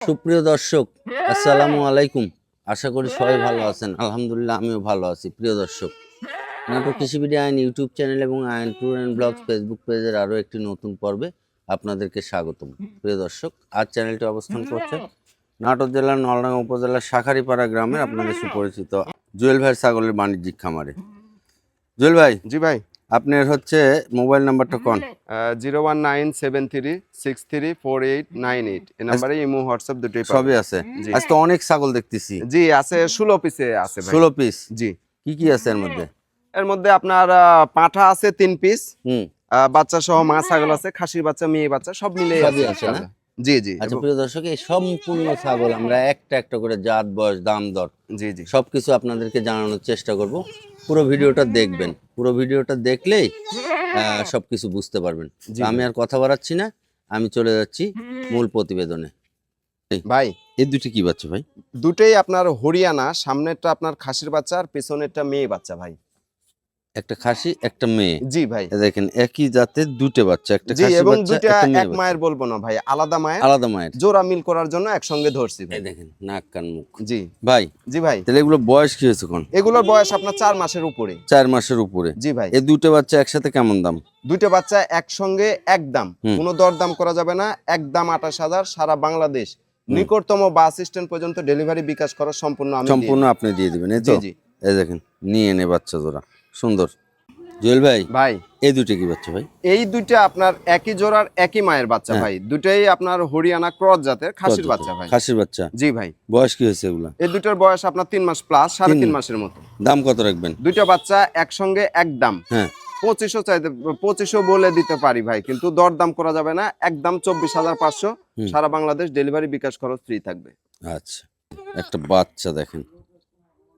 সুপ্রিয় দর্শক আসসালামু আলাইকুম। আশা করি সবাই ভালো আছেন। আলহামদুলিল্লাহ আমিও ভালো আছি প্রিয় দর্শক। নাটক কৃষিবিডি আইন ইউটিউব চ্যানেল এবং আইন ট্যুর অ্যান্ড ব্লগ ফেসবুক পেজের আরও একটি নতুন পর্বে আপনাদেরকে স্বাগতম। প্রিয় দর্শক আজ চ্যানেলটি অবস্থান করছে নাটোর জেলার নলডাঙ্গা উপজেলার শাখারিপাড়া গ্রামের আপনাদের সুপরিচিত জুয়েল ভাইয়ের ছাগলের বাণিজ্যিক খামারে। জুয়েল ভাই জি ভাই। আপনার হচ্ছে মোবাইল নাম্বারটা কোন? Zero one nine seven three six three four eight nine eight. এই নাম্বারে ইমো হোয়াটসঅ্যাপ দুটোই সবই আছে। জি। আজ তো অনেক ছাগল দেখতেছি। জি আছে ষোলো পিসে আছে ভাই। ষোলো পিস জি। কি কি আছে এর মধ্যে? এর মধ্যে আপনার পাঠা আছে তিন পিস হুম। বাচ্চা সহ মা ছাগল আছে খাসির বাচ্চা মেয়ে বাচ্চা সব মিলে আছে আছে। না? জি জি। আচ্ছা প্রিয় দর্শক এই সম্পূর্ণ ছাগল আমরা একটা একটা করে জাত বয়স দাম দর জি জি। সবকিছু আপনাদেরকে জানানোর চেষ্টা করব। পুরো ভিডিওটা দেখবেন। পুরো ভিডিওটা দেখলেই সব কিছু বুঝতে পারবেন। আমি আর কথা বাড়াচ্ছি না আমি চলে যাচ্ছি মূল প্রতিবেদনে। ভাই। এই দুটি কি বাচ্চা ভাই? দুটোই আপনার হরিয়ানা সামনেরটা আপনার খাসির বাচ্চা আর পেছনেরটা মেয়ে বাচ্চা ভাই। একটা খাসি একটা মেয়ে। জি ভাই। দেখেন একই জাতের দুটো বাচ্চা একটা জি খাসি এবং দুইটা এক মায়ের বলব না ভাই আলাদা মায়ের আলাদা মায়ের। জোড়া মিল করার জন্য একসঙ্গে ধরছি ভাই। দেখেন নাক কান মুখ। জি। ভাই জি ভাই। তাহলে এগুলো বয়স কি হয়েছে কোন এগুলোর বয়স আপনার চার মাসের উপরে। চার মাসের উপরে। জি ভাই। এই দুটো বাচ্চা একসাথে কেমন দাম? দুইটা বাচ্চা একসঙ্গে একদম হুম। কোনো দরদাম করা যাবে না একদম আঠাশ হাজার সারা বাংলাদেশ। নিকটতম বাস স্ট্যান্ড পর্যন্ত ডেলিভারি বিকাশ করা সম্পূর্ণ আমি সম্পূর্ণ আপনি দিয়ে দিবেন এই তো। জি এই দেখেন নিয়ে এনে বাচ্চা জোড়া। সুন্দর। জুয়েল ভাই ভাই। এই দুটো কি বাচ্চা ভাই? এই দুইটা আপনার একই জোড়ার একই মায়ের বাচ্চা হ্যাঁ। ভাই। দুটাই আপনার হরিয়ানা ক্রস জাতের খাসির বাচ্চা ভাই। খাসির বাচ্চা? জি ভাই। বয়স কি হয়েছে এগুলা? এই দুটার বয়স আপনার তিন মাস প্লাস সাড়ে তিন তিন মাস। মাসের মতো। দাম কত রাখবেন? দুইটা বাচ্চা একসঙ্গে একদম হ্যাঁ। পঁচিশশো চাইতে পঁচিশশো বলে দিতে পারি ভাই কিন্তু দরদাম করা যাবে না। একদম চব্বিশ হাজার পাঁচশো। সারা বাংলাদেশ ডেলিভারি বিকাশ খরচ ফ্রি থাকবে। আচ্ছা। একটা বাচ্চা দেখেন।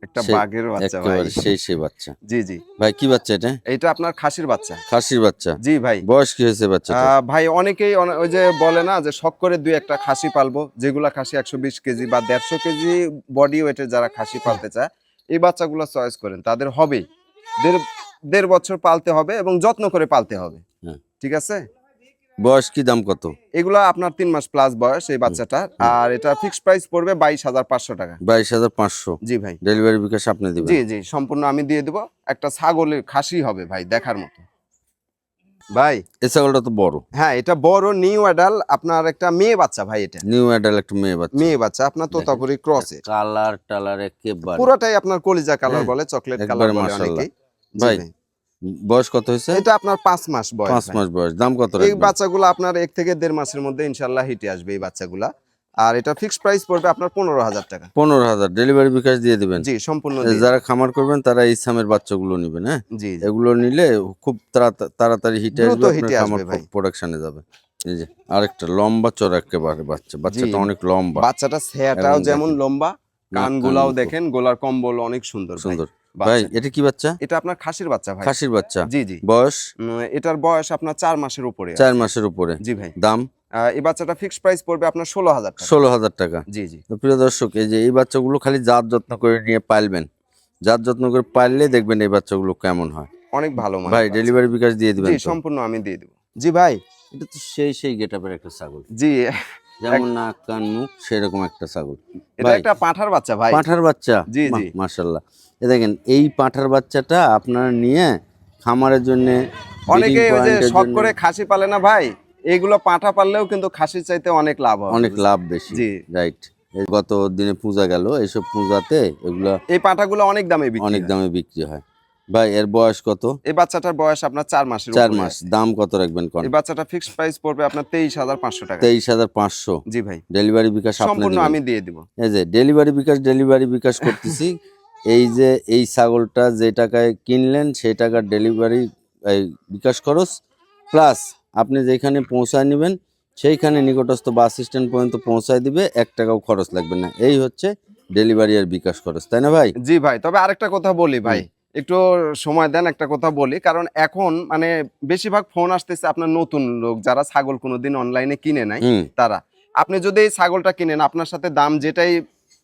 একটা বাঘের বাচ্চা ভাই। সেই সেই বাচ্চা। জি জি। ভাই কি বাচ্চা এটা? এইটা আপনার খাসির বাচ্চা। খাসির বাচ্চা? জি ভাই। বয়স কি হয়েছে বাচ্চা ভাই অনেকেই ওই যে বলে না যে শখ করে দুই একটা খাসি পালবো যেগুলা খাসি একশো বিশ কেজি বা দেড়শো কেজি বডি ওয়েটের যারা খাসি পালতে চায় এই বাচ্চাগুলো চয়েস করেন। তাদের হবেই দেড় দেড় বছর পালতে হবে এবং যত্ন করে পালতে হবে। হ্যাঁ। ঠিক আছে? বয়স কি দাম কত? এগুলা আপনার তিন মাস প্লাস বয়স এই বাচ্চাটার। আর এটা ফিক্সড প্রাইস পড়বে বাইশ হাজার পাঁচশো টাকা। বাইশ হাজার পাঁচশো? জি ভাই। ডেলিভারি বিকাশ আপনি দিবেন? জি জি সম্পূর্ণ আমি দিয়ে দেবো। একটা ছাগলের খাসি হবে ভাই দেখার মতো। ভাই। এই ছাগলটা তো বড়। হ্যাঁ এটা বড় নিউ অ্যাডাল আপনার একটা মেয়ে বাচ্চা ভাই এটা। নিউ অ্যাডাল একটা মেয়ে বাচ্চা। মেয়ে বাচ্চা আপনার তোতাপুরি ক্রসে কালার টালার একেবারে। পুরোটাই আপনার কলিজা কালার বলে চকলেট কালার বলে অনেকেই। ভাই। বয়স কত হয়েছে? এটা আপনার পাঁচ মাস বয়স পাঁচ। মাস বয়স দাম কত এই বাচ্চাগুলো আপনার এক থেকে দেড় মাসের মধ্যে ইনশাল্লাহ হিটে আসবে এই বাচ্চাগুলা। আর এটা ফিক্সড প্রাইস পড়বে আপনার পনেরো হাজার টাকা। পনেরো হাজার ডেলিভারি বিকাশ দিয়ে দিবেন। জি সম্পূর্ণ যারা খামার করবেন তারা ইসলামের বাচ্চাগুলো নেবেন হ্যাঁ? জি। এগুলো নিলে খুব তাড়া- তাড়াতাড়ি হিটে আসবে হিটে খামার প্রোডাকশনে যাবে। এই যে আরেকটা লম্বা চড়া একেবারে বাচ্চা। বাচ্চাটা অনেক লম্বা। বাচ্চাটা সেয়াটাও যেমন লম্বা কানগুলাও দেখেন গোলার কম্বল অনেক সুন্দর সুন্দর। ভাই এটা কি বাচ্চা? এটা আপনার খাসির বাচ্চা ভাই। খাসির বাচ্চা। জি জি। বয়স? এটার বয়স আপনার চার মাসের উপরে চার মাসের উপরে। জি ভাই। দাম? এই বাচ্চাটা ফিক্সড প্রাইস পড়বে আপনার ষোলো হাজার ষোলো হাজার টাকা। জি জি। প্রিয় দর্শক এই যে এই বাচ্চাগুলো খালি জাত যত্ন করে নিয়ে পালবেন। জাত যত্ন করে পাললে দেখবেন এই বাচ্চাগুলো কেমন হয়। অনেক ভালো ভাই ডেলিভারি বিকাশ দিয়ে দিবেন সম্পূর্ণ আমি দিয়ে দেবো। জি ভাই এটা তো সেই সেই গেটআপের একটা ছাগল। জি। যেমন নাক কান মুখ সেরকম একটা ছাগল। এটা একটা পাঁঠার বাচ্চা ভাই। পাঁঠার বাচ্চা? জি, জি। মার্শাল্লাহ এ দেখেন এই পাঁঠার বাচ্চাটা আপনারা নিয়ে খামারের জন্য অনেকে ওই যে শখ করে খাসি পালে না ভাই? এগুলো পাঁঠা পাললেও কিন্তু খাসির চাইতে অনেক লাভ হয় অনেক লাভ বেশি জি। রাইট গত দিনে পূজা গেল এইসব পূজাতে এগুলা এই পাঁঠাগুলো অনেক দামে বিক্রি অনেক দামে বিক্রি হয়। ভাই এর বয়স কত? এই বাচ্চাটার বয়স আপনার চার মাসের চার মাস দাম কত রাখবেন কোন? এই বাচ্চাটা ফিক্সড প্রাইস পড়বে আপনার তেইশ হাজার পাঁচশো টাকা। তেইশ হাজার পাঁচশো। জি ভাই। ডেলিভারি বিকাশ সম্পূর্ণ আমি দিয়ে দিব। এই যে ডেলিভারি বিকাশ ডেলিভারি বিকাশ করতেছি এই যে এই ছাগলটা যে টাকায় কিনলেন সেই টাকার ডেলিভারি এই বিকাশ খরচ প্লাস আপনি যেখানে পৌঁছায় নেবেন সেইখানে নিকটস্থ বাস স্ট্যান্ড পর্যন্ত পৌঁছায় দিবে এক টাকাও খরচ লাগবে না। এই হচ্ছে ডেলিভারি আর বিকাশ খরচ তাই না ভাই? জি ভাই তবে আরেকটা কথা বলি ভাই একটু সময় দেন একটা কথা বলি কারণ এখন মানে বেশিরভাগ ফোন আসতেছে আপনার নতুন লোক যারা ছাগল কোনোদিন অনলাইনে কিনে নাই তারা। আপনি যদি এই ছাগলটা কিনেন আপনার সাথে দাম যেটাই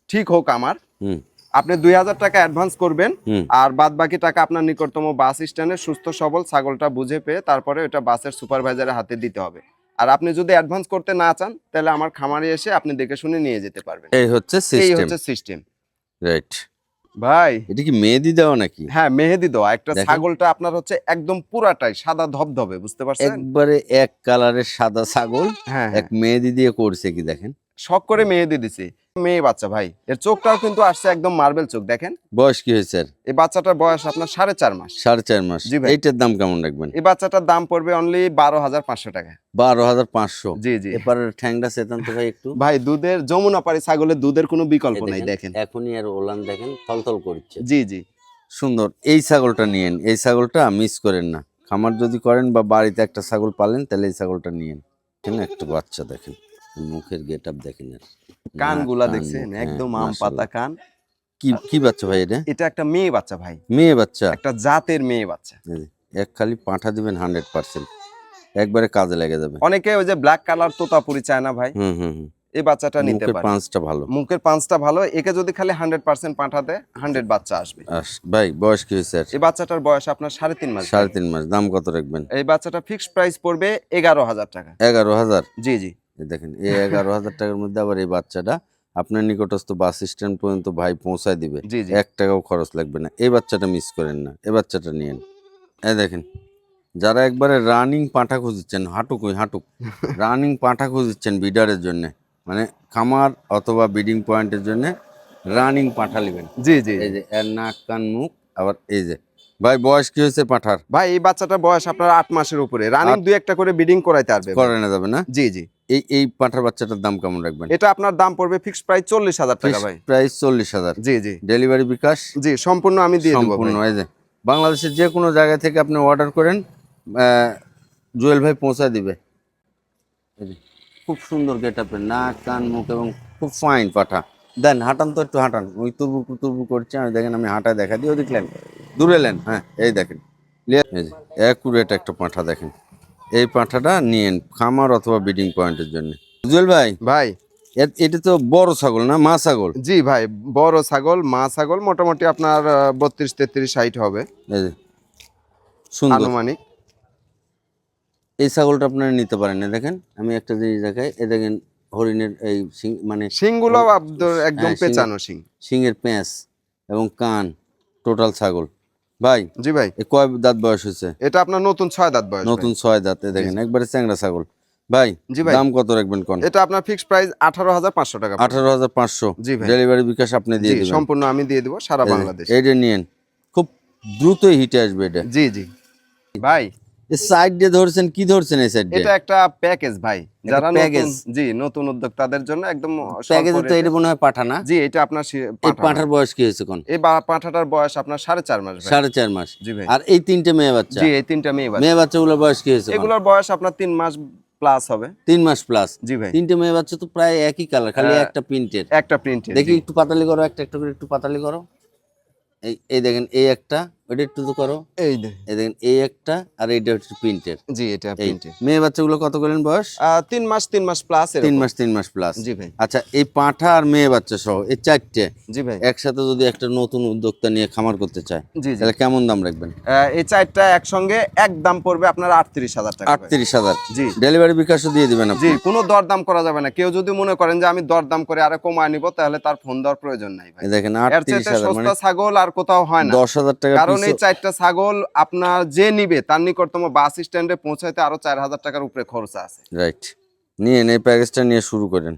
ঠিক হোক আমার হুম। আপনি দুই হাজার টাকা অ্যাডভান্স করবেন আর বাদ বাকি টাকা আপনার নিকটতম বাস স্ট্যান্ডে সুস্থ সবল ছাগলটা বুঝে পেয়ে তারপরে ওটা বাসের সুপারভাইজারের হাতে দিতে হবে। আর আপনি যদি অ্যাডভান্স করতে না চান তাহলে আমার খামারে এসে আপনি দেখে শুনে নিয়ে যেতে পারবেন। এই হচ্ছে এই হচ্ছে সিস্টেম রাইট ভাই। এটা কি মেহেদি দেওয়া নাকি? হ্যাঁ মেহেদি দেওয়া। একটা ছাগলটা আপনার হচ্ছে একদম পুরাটাই সাদা ধবধবে বুঝতে পারছেন? একবারে এক কালারের সাদা ছাগল হ্যাঁ। এক মেহেদি দিয়ে করছে কি দেখেন? শখ করে মেহেদি দিছে। মেয়ে বাচ্চা ভাই। এর চোখটাও কিন্তু আসছে একদম মার্বেল চোখ দেখেন। বয়স কি হয়েছে এই বাচ্চাটার বয়স আপনার সাড়ে চার মাস। সাড়ে চার মাস। জি ভাই। এইটার দাম কেমন রাখবেন? এই বাচ্চাটার দাম পড়বে অনলি বারো হাজার পাঁচশো টাকা। বারো হাজার পাঁচশো? জি জি। এবারে ঠ্যাংটা চেতান তো ভাই একটু। ভাই দুধের যমুনা পাড়ি ছাগলের দুধের কোনো বিকল্প নাই দেখেন এখনই আর ওলান দেখেন থলথল করছে। জি জি। সুন্দর এই ছাগলটা নিয়েন এই ছাগলটা মিস করেন না। খামার যদি করেন বা বাড়িতে একটা ছাগল পালেন তাহলে এই ছাগলটা নিয়েন। একটা বাচ্চা দেখেন। মুখের গেট আপ দেখেন কানগুলা দেখছেন? একদম হ্যাঁ, আম পাতা কান। কি কি বাচ্চা ভাই এটা? এটা একটা মেয়ে বাচ্চা ভাই। মেয়ে বাচ্চা? একটা জাতের মেয়ে বাচ্চা। এক খালি পাঠা দিবেন হান্ড্রেড পার্সেন্ট। একবারে কাজে লেগে যাবে। অনেকে ওই যে ব্ল্যাক কালার তোতাপুরি চায় না ভাই। হুম হুম এই বাচ্চাটা নিতে পারে। পাঁচটা ভালো। মুখের পাঁচটা ভালো। একে যদি খালি হান্ড্রেড পার্সেন্ট পাঠাতে হান্ড্রেড বাচ্চা আসবে। আস ভাই বয়স কি হয়েছে এই বাচ্চাটার বয়স আপনার সাড়ে তিন মাস। সাড়ে তিন মাস। দাম কত রাখবেন? এই বাচ্চাটা ফিক্সড প্রাইস পড়বে এগারো হাজার টাকা। এগারো হাজার? জি জি। দেখেন এই এগারো হাজার টাকার মধ্যে আবার এই বাচ্চাটা আপনার নিকটস্থ বাস স্ট্যান্ড পর্যন্ত ভাই পৌঁছায় দিবে। এক টাকাও খরচ লাগবে না। এই বাচ্চাটা মিস করেন না। এই বাচ্চাটা নিয়েন। এই দেখেন যারা একবারে রানিং পাঁঠা খুঁজছেন হাঁটুক ওই হাঁটুক রানিং পাঁঠা খুঁজছেন বিডারের জন্য মানে খামার অথবা বিডিং পয়েন্টের জন্য রানিং পাঁঠা নেবেন। জি জি। এই যে এর নাক কান মুখ আবার এই যে ভাই বয়স কি হয়েছে পাঁঠার? ভাই এই বাচ্চাটা বয়স আপনার আট মাসের উপরে। রানিং দুই একটা করে বিডিং করাইতে পারবে ভাই। করে না যাবে না? জি জি। এই এই পাঁঠার বাচ্চাটার দাম কেমন রাখবেন? এটা আপনার দাম পড়বে ফিক্সড প্রাইস চল্লিশ হাজার টাকা ভাই। প্রাইস চল্লিশ হাজার। জি জি। ডেলিভারি বিকাশ? জি সম্পূর্ণ আমি দিয়ে দেবো সম্পূর্ণ এই যে। বাংলাদেশের যে কোনো জায়গা থেকে আপনি অর্ডার করেন আহ, জুয়েল ভাই পৌঁছা দিবে। খুব সুন্দর গেট আপের নাক কান মুখ এবং খুব ফাইন পাঠা। দেন হাঁটান তো একটু হাঁটান। ওই তুরবু তুরবু করছে আমি দেখেন আমি হাঁটায় দেখা দিই ওদিক লেন দূরে লেন হ্যাঁ এই দেখেন। অ্যাকুরেট একটা পাঁঠা দেখেন। এই পাঁঠাটা নিয়েন খামার অথবা বিডিং পয়েন্টের জন্য। জুয়েল ভাই? ভাই। এটা তো বড় ছাগল না মা ছাগল? জি ভাই বড় ছাগল মা ছাগল মোটামুটি আপনার বত্রিশ তেত্রিশ হাইট হবে। আনুমানিক। এই ছাগলটা আপনারা নিতে পারেন না দেখেন আমি একটা জিনিস দেখাই এ দেখেন হরিণের এই সিং মানে শিংগুলো একদম হ্যাঁ, পেঁচানো শিং। শিংয়ের প্যাঁচ এবং কান টোটাল ছাগল। ভাই জি ভাই। কয় দাঁত বয়স হয়েছে? এটা আপনার নতুন ছয় দাঁত বয়স নতুন ছয় দাঁত দেখেন একবারে চ্যাংড়া ছাগল। ভাই জি ভাই। দাম কত রাখবেন কোন? এটা আপনার ফিক্সড প্রাইস আঠারো হাজার পাঁচশো টাকা পড়বে। আঠারো হাজার পাঁচশো। জি ভাই। ডেলিভারি বিকাশ আপনি দিয়ে দিবেন। সম্পূর্ণ আমি দিয়ে দেবো সারা বাংলাদেশ। এইটা নিয়েন খুব দ্রুতই হিটে আসবে এটা। জি জি। ভাই সাইড দিয়ে ধরছেন কি ধরছেন এই সাইড এটা একটা প্যাকেজ ভাই যারা package। জি নতুন উদ্যোক্তাদের জন্য একদম প্যাকেজে তো এটা মনে হয় পাঠা না জি এটা আপনার পাঠার বয়স কি হয়েছে কোন এই পাঠাটার বয়স আপনার সাড়ে চার মাস সাড়ে চার মাস। জি ভাই। আর এই তিনটে মেয়ে বাচ্চা? জি এই তিনটা মেয়ে বাচ্চা। মেয়ে বাচ্চাগুলোর বয়স কি হয়েছে এগুলোর বয়স আপনার তিন মাস প্লাস হবে। তিন মাস প্লাস জি ভাই। তিনটে মেয়ে বাচ্চা তো প্রায় একই কালার খালি হ্যাঁ। একটা প্রিন্টের একটা প্রিন্ট দেখি একটু পাতালি করো একটা একটা করে একটু পাতালি করো। এই এই দেখেন এই একটা। ওইটা একটু তো করো। এই দেখেন। এই একটা আর এইটা হচ্ছে প্রিন্টের জি এটা এই মেয়ে বাচ্চাগুলো কত করেন বয়স? তিন মাস তিন মাস প্লাস তিন মাস তিন মাস প্লাস জি ভাই। আচ্ছা এই পাঁঠা আর মেয়ে বাচ্চা সহ এই চারটে জি ভাই। একসাথে যদি একটা নতুন উদ্যোক্তা নিয়ে খামার করতে চায় জি জি। তাহলে কেমন দাম রাখবেন? এই চারটা একসঙ্গে এক দাম পড়বে আপনার আটত্রিশ হাজার টাকা আটত্রিশ হাজার। জি। ডেলিভারি বিকাশও দিয়ে দিবেন জি কোনো দরদাম করা যাবে না। কেউ যদি মনে করেন যে আমি দরদাম করে আরও কমায় নিব তাহলে তার ফোন দেওয়ার প্রয়োজন নাই ভাই। দেখেন আটত্রিশ হাজার মানে ছাগল আর কোথাও হয় না। দশ হাজার টাকা কারণ এই চারটা ছাগল আপনার যে নিবে তার নিকটতম বাস স্ট্যান্ডে পৌঁছাইতে আরও চার হাজার টাকার উপরে খরচ আছে। রাইট। নিয়ে এই প্যাকেজটা নিয়ে শুরু করেন।